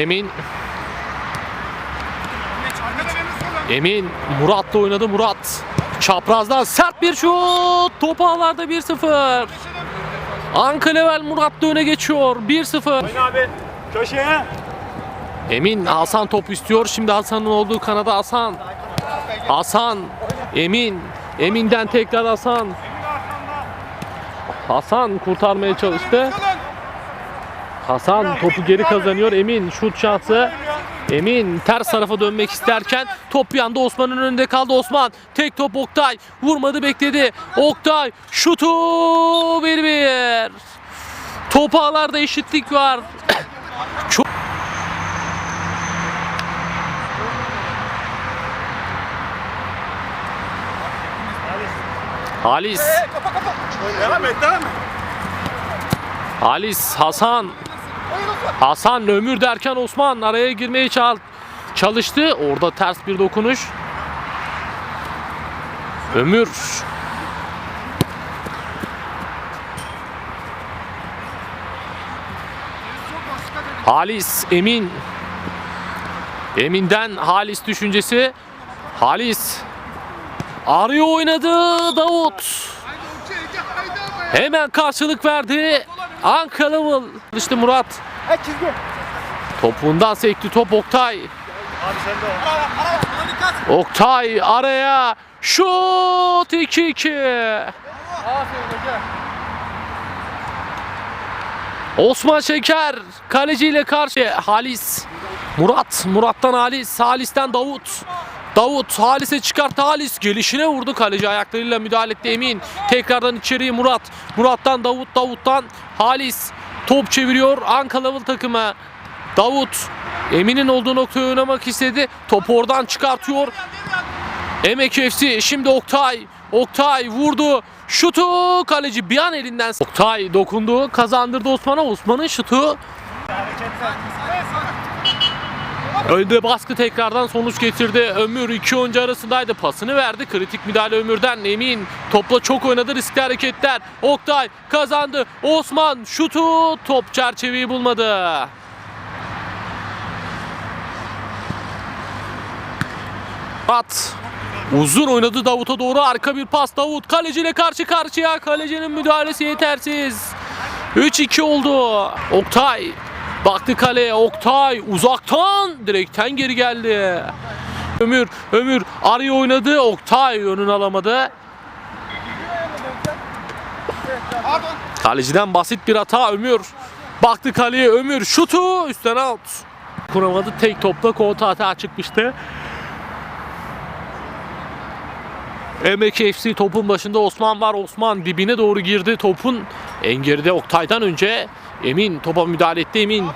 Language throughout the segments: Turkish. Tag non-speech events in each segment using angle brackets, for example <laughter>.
Emin. Emin Murat'la oynadı Murat. Çaprazdan sert bir şut. Top ağlarda 1-0. Anka Level Murat'la öne geçiyor. 1-0. Oyna abi. Köşeye. Emin Hasan top istiyor. Şimdi Hasan'ın olduğu kanada Hasan. Hasan. Emin. Emin'den tekrar Hasan. Hasan kurtarmaya çalıştı. Hasan topu geri kazanıyor. Emin şut şansı. Emin ters tarafa dönmek isterken top bir anda Osman'ın önünde kaldı. Osman tek top Oktay vurmadı bekledi. Oktay şutu 1-1. Top ağlarda eşitlik var. <coughs> Çok Halis. Devam et devam et. Halis, Hasan. Hasan Ömür derken Osman araya girmeye çal çalıştı. Orada ters bir dokunuş. Ömür. Halis, Emin. Emin'den Halis düşüncesi. Halis. Arıyor oynadı Davut. Hemen karşılık verdi. Ankaralı işte Murat. Topuğundan sekti top Oktay. Abi sen de o. Oktay araya şut 2-2. Osman Şeker kaleciyle karşı Halis. Murat, Murat'tan Halis, Halis'ten Davut. Davut Halis'e çıkarttı Halis gelişine vurdu kaleci ayaklarıyla müdahale etti Emin. Tekrardan içeriye Murat. Murat'tan Davut, Davut'tan Halis. Top çeviriyor Anka Level takımı. Davut Emin'in olduğu noktaya oynamak istedi. Topu oradan çıkartıyor. Emek FC şimdi Oktay. Oktay vurdu. Şutu kaleci bir an elinden. Oktay dokundu. Kazandırdı Osman'a. Osman'ın şutu. Önde baskı tekrardan sonuç getirdi. Ömür iki oyuncu arasındaydı. Pasını verdi. Kritik müdahale Ömür'den. Emin topla çok oynadı. Riskli hareketler. Oktay kazandı. Osman şutu. Top çerçeveyi bulmadı. At. Uzun oynadı Davut'a doğru arka bir pas Davut kaleciyle karşı karşıya kalecinin müdahalesi yetersiz 3-2 oldu Oktay baktı kaleye Oktay uzaktan direkten geri geldi. Ömür Ömür araya oynadı Oktay önünü alamadı. Kaleciden basit bir hata Ömür baktı kaleye Ömür şutu üstten out. Kuramadı tek topla kota hata çıkmıştı Emek FC topun başında Osman var. Osman dibine doğru girdi. Topun en geride Oktay'dan önce Emin topa müdahale etti Emin.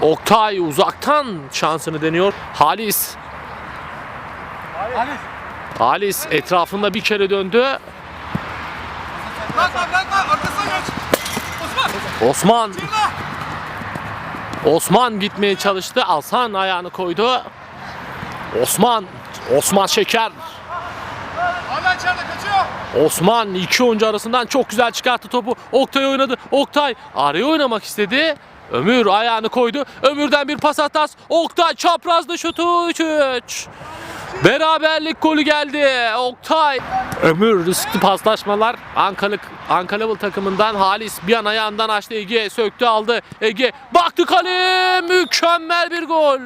Oktay uzaktan şansını deniyor. Halis. Halis etrafında bir kere döndü. Osman. Osman gitmeye çalıştı. Alsan ayağını koydu. Osman. Osman Şeker. Osman iki oyuncu arasından çok güzel çıkarttı topu. Oktay oynadı. Oktay araya oynamak istedi. Ömür ayağını koydu. Ömür'den bir pas hatas. Oktay çaprazda şutu 3-3. Beraberlik golü geldi. Oktay. Ömür riskli paslaşmalar. Ankalık Ankara takımından Halis bir an ayağından açtı Ege söktü aldı. Ege baktı kale mükemmel bir gol.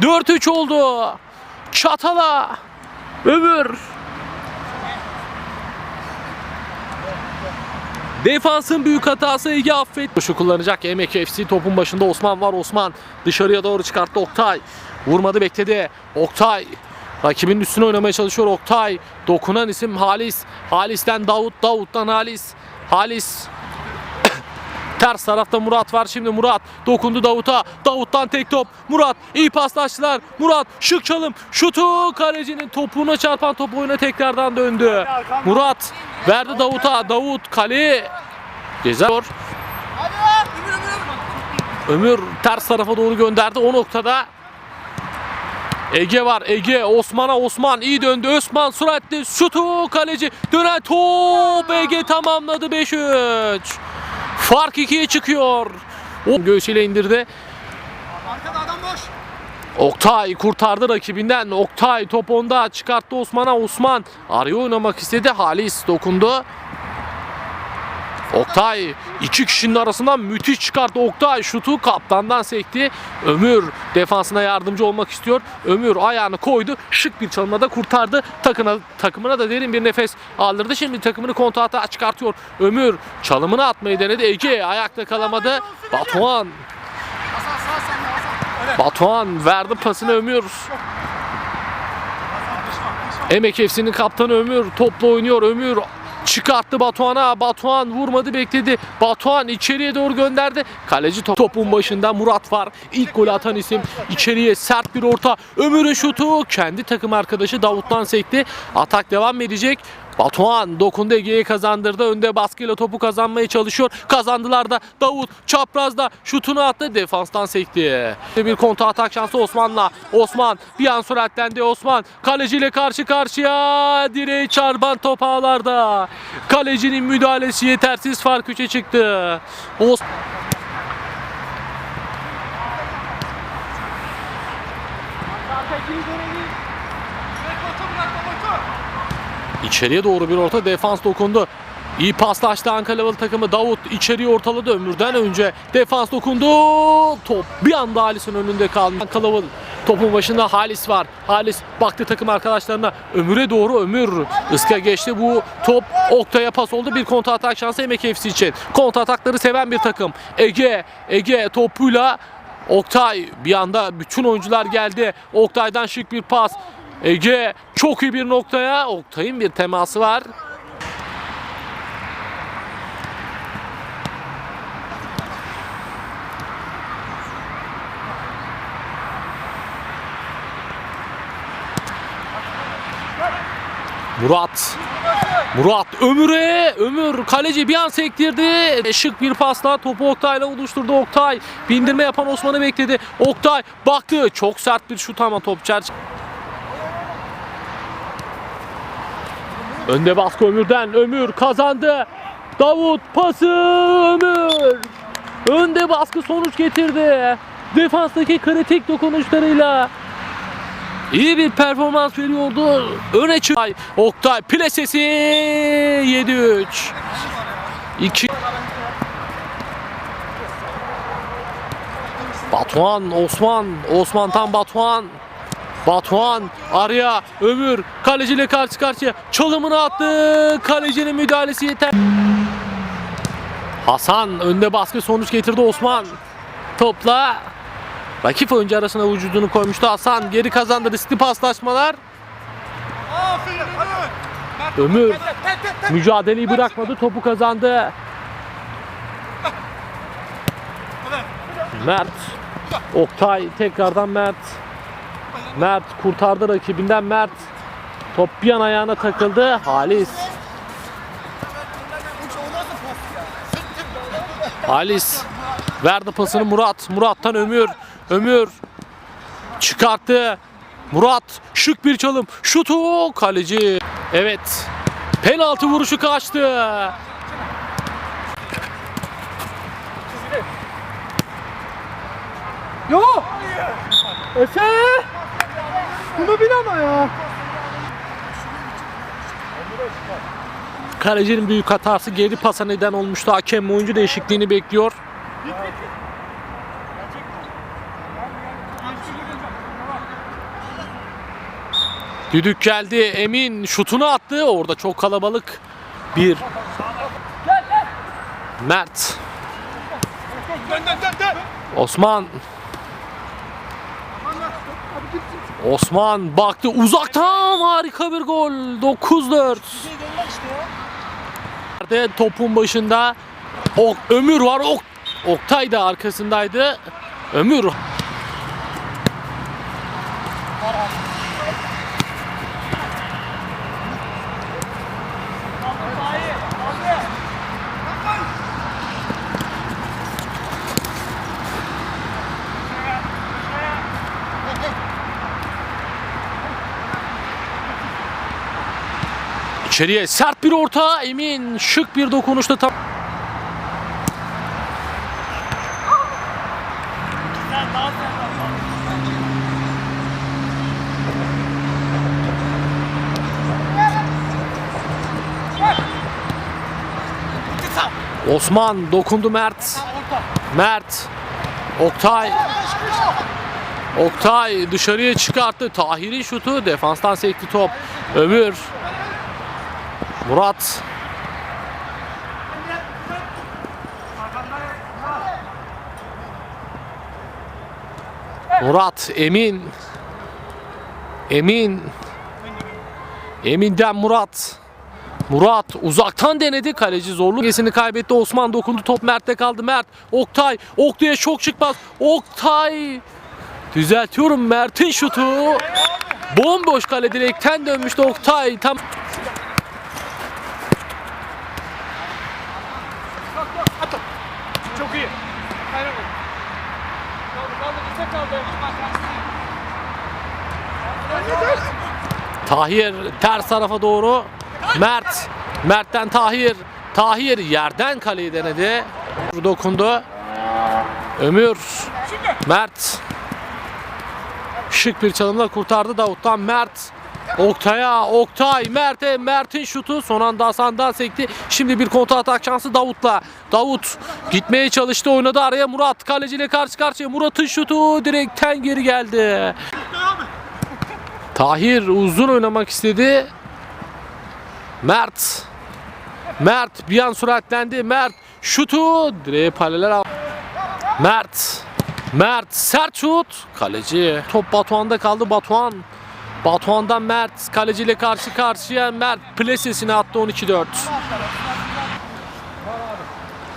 4-3 oldu. Çatala. Ömür. Defansın büyük hatası Ege affet. Şu kullanacak Emek FC topun başında Osman var. Osman dışarıya doğru çıkarttı Oktay. Vurmadı bekledi. Oktay rakibinin üstüne oynamaya çalışıyor Oktay. Dokunan isim Halis. Halis'ten Davut, Davut'tan Halis. Halis Ters tarafta Murat var şimdi Murat dokundu Davut'a. Davut'tan tek top. Murat iyi paslaştılar. Murat şık çalım. Şutu kalecinin topuğuna çarpan top oyuna tekrardan döndü. Murat verdi Davut'a. Davut kale ceza. Ömür. Ömür ters tarafa doğru gönderdi. O noktada Ege var. Ege Osman'a Osman iyi döndü. Osman süratli şutu kaleci dönen top Ege tamamladı 5-3. Fark ikiye çıkıyor. O göğsüyle indirdi. Arkada adam boş. Oktay kurtardı rakibinden. Oktay top onda çıkarttı Osman'a. Osman araya oynamak istedi. Halis dokundu. Oktay iki kişinin arasından müthiş çıkarttı. Oktay şutu kaptandan sekti. Ömür defansına yardımcı olmak istiyor. Ömür ayağını koydu. Şık bir çalımla da kurtardı. Takına, takımına da derin bir nefes aldırdı. Şimdi takımını kontrata çıkartıyor. Ömür çalımını atmayı denedi. Ege ayakta kalamadı. Batuhan. Batuhan verdi pasını Ömür. Emek FC'nin kaptanı Ömür topla oynuyor. Ömür çıkarttı Batuhan'a. Batuhan vurmadı bekledi. Batuhan içeriye doğru gönderdi. Kaleci top- topun başında Murat var. İlk golü atan isim. İçeriye sert bir orta. Ömür'ün şutu kendi takım arkadaşı Davut'tan sekti. Atak devam edecek. Batuhan dokundu Ege'ye kazandırdı. Önde baskıyla topu kazanmaya çalışıyor. Kazandılar da Davut çaprazda şutunu attı. Defanstan sekti. Bir kontra atak şansı Osman'la. Osman bir an süratlendi Osman. Kaleciyle karşı karşıya. Direği çarpan top ağlarda. Kalecinin müdahalesi yetersiz fark 3'e çıktı. Os Bırak orta bırak orta. İçeriye doğru bir orta defans dokundu. İyi paslaştı Ankara Level takımı. Davut içeriye ortaladı. Ömürden önce defans dokundu. Top bir anda Halis'in önünde kaldı Ankara Level topun başında Halis var. Halis baktı takım arkadaşlarına. Ömür'e doğru Ömür ıska geçti. Bu top Oktay'a pas oldu. Bir kontra atak şansı Emek FC için. Kontra atakları seven bir takım. Ege Ege topuyla Oktay bir anda bütün oyuncular geldi. Oktay'dan şık bir pas Ege çok iyi bir noktaya Oktay'ın bir teması var. Murat. Murat Ömür'e. Ömür kaleci bir an sektirdi. Şık bir pasla topu Oktay'la buluşturdu Oktay. Bindirme yapan Osman'ı bekledi. Oktay baktı. Çok sert bir şut ama top çerçeve. Önde baskı Ömür'den. Ömür kazandı. Davut pası Ömür. Önde baskı sonuç getirdi. Defanstaki kritik dokunuşlarıyla iyi bir performans veriyordu. Öne çık. Oktay plasesi 7-3. 2 Batuhan, Osman, Osman tam Batuhan. Batuhan araya Ömür kaleciyle karşı karşıya çalımını attı. Kalecinin müdahalesi yeter. Hasan önde baskı sonuç getirdi Osman. Topla rakip oyuncu arasına vücudunu koymuştu Hasan. Geri kazandı riskli paslaşmalar. Ömür. Mücadeleyi bırakmadı topu kazandı. Mert. Oktay tekrardan Mert. Mert kurtardı rakibinden Mert. Top bir an ayağına takıldı. Halis. Halis verdi pasını Murat. Murat'tan Ömür. Ömür çıkarttı. Murat şık bir çalım. Şutu kaleci. Evet. Penaltı vuruşu kaçtı. Yo. Efe. Bunu bil ama ya. Kalecinin büyük hatası geri pasa neden olmuştu. Hakem oyuncu değişikliğini bekliyor. Düdük geldi. Emin şutunu attı. Orada çok kalabalık bir Mert. Osman Osman baktı uzaktan harika bir gol. 9-4 Nerede? Topun başında. Ok, Ömür var. Ok, Oktay da arkasındaydı. Ömür İçeriye sert bir orta. Emin şık bir dokunuşta tam. Osman dokundu Mert. Mert. Oktay. Oktay dışarıya çıkarttı. Tahir'in şutu defanstan sekti top. Ömür Murat. Murat, Emin. Emin. Emin'den Murat. Murat uzaktan denedi. Kaleci zorlu gesini kaybetti. Osman dokundu. Top Mert'te kaldı. Mert. Oktay. Oktay'a çok çıkmaz. Oktay. Düzeltiyorum Mert'in şutu. Bomboş kale direkten dönmüştü Oktay. Tam Tahir ters tarafa doğru. Mert. Mert'ten Tahir. Tahir yerden kaleyi denedi. Dokundu. Ömür. Mert. Şık bir çalımla kurtardı Davut'tan Mert. Oktay'a, Oktay, Mert'e, Mert'in şutu son anda Hasan'dan sekti. Şimdi bir kontra atak şansı Davut'la. Davut gitmeye çalıştı oynadı araya Murat. Kaleciyle karşı karşıya Murat'ın şutu direkten geri geldi. Tahir uzun oynamak istedi. Mert. Mert bir an süratlendi. Mert şutu direğe paralel al. Mert. Mert sert şut. Kaleci. Top Batuhan'da kaldı. Batuhan. Batuhan'dan Mert. Kaleciyle karşı karşıya. Mert plesesini attı 12-4.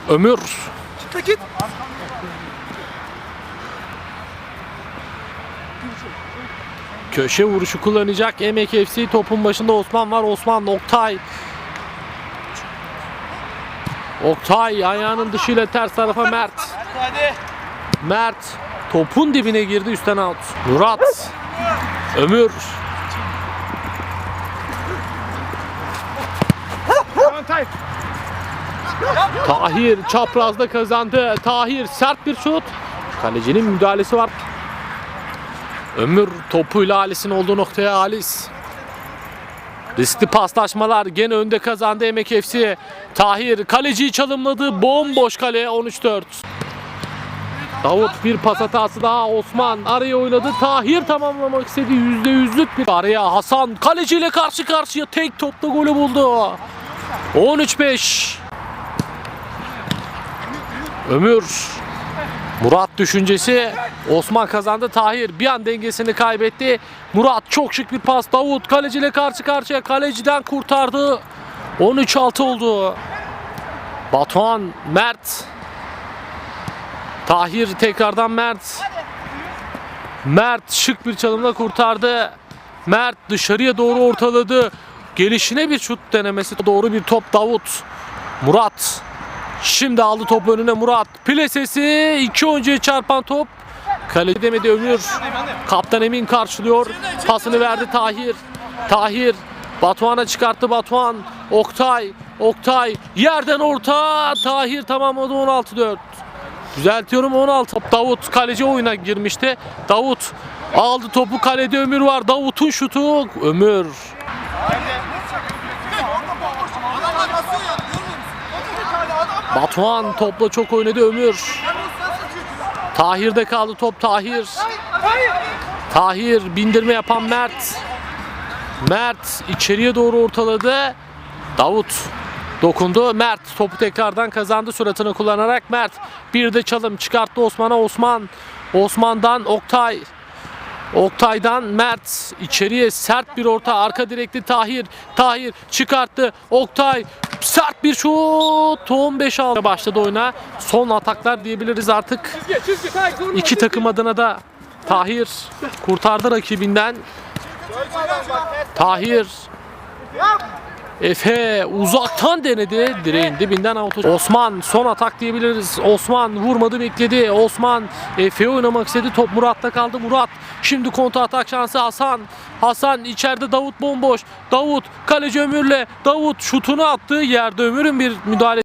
Ömür. Çıktı git. Köşe vuruşu kullanacak. Emek FC topun başında Osman var. Osman Oktay. Oktay ayağının dışıyla ters tarafa Mert. Mert topun dibine girdi üstten out. Murat. Ömür. Tahir çaprazda kazandı. Tahir sert bir şut. Kalecinin müdahalesi var. Ömür topuyla Alis'in olduğu noktaya Alis. Riskli paslaşmalar gene önde kazandı Emek FC. Tahir kaleciyi çalımladı. Bomboş kale 13-4. Davut bir pas hatası daha Osman araya oynadı. Tahir tamamlamak istedi. %100'lük bir araya Hasan kaleciyle karşı karşıya tek topta golü buldu. 13-5. Ömür. Murat düşüncesi. Osman kazandı. Tahir bir an dengesini kaybetti. Murat çok şık bir pas. Davut kaleciyle karşı karşıya. Kaleciden kurtardı. 13-6 oldu. Batuhan, Mert. Tahir tekrardan Mert. Mert şık bir çalımla kurtardı. Mert dışarıya doğru ortaladı. Gelişine bir şut denemesi. Doğru bir top Davut. Murat. Şimdi aldı topu önüne Murat. Plesesi iki oyuncuya çarpan top. Kale demedi Ömür. Kaptan Emin karşılıyor. Pasını verdi Tahir. Tahir Batuhan'a çıkarttı Batuhan. Oktay. Oktay yerden orta. Tahir tamamladı 16-4. Düzeltiyorum 16. Top Davut kaleci oyuna girmişti. Davut aldı topu kalede Ömür var. Davut'un şutu. Ömür. Batuhan topla çok oynadı Ömür. Tahir'de kaldı top Tahir. Tahir bindirme yapan Mert. Mert içeriye doğru ortaladı. Davut dokundu. Mert topu tekrardan kazandı suratını kullanarak Mert. Bir de çalım çıkarttı Osman'a Osman. Osman'dan Oktay. Oktay'dan Mert içeriye sert bir orta arka direkli Tahir. Tahir çıkarttı. Oktay sert bir şut. 15 aldı başladı oyuna. Son ataklar diyebiliriz artık. İki takım adına da Tahir kurtardı rakibinden. Tahir Efe uzaktan denedi. Direğin dibinden out. Osman son atak diyebiliriz. Osman vurmadı bekledi. Osman Efe oynamak istedi. Top Murat'ta kaldı. Murat şimdi kontra atak şansı Hasan. Hasan içeride Davut bomboş. Davut kaleci Ömür'le. Davut şutunu attı. Yerde Ömür'ün bir müdahale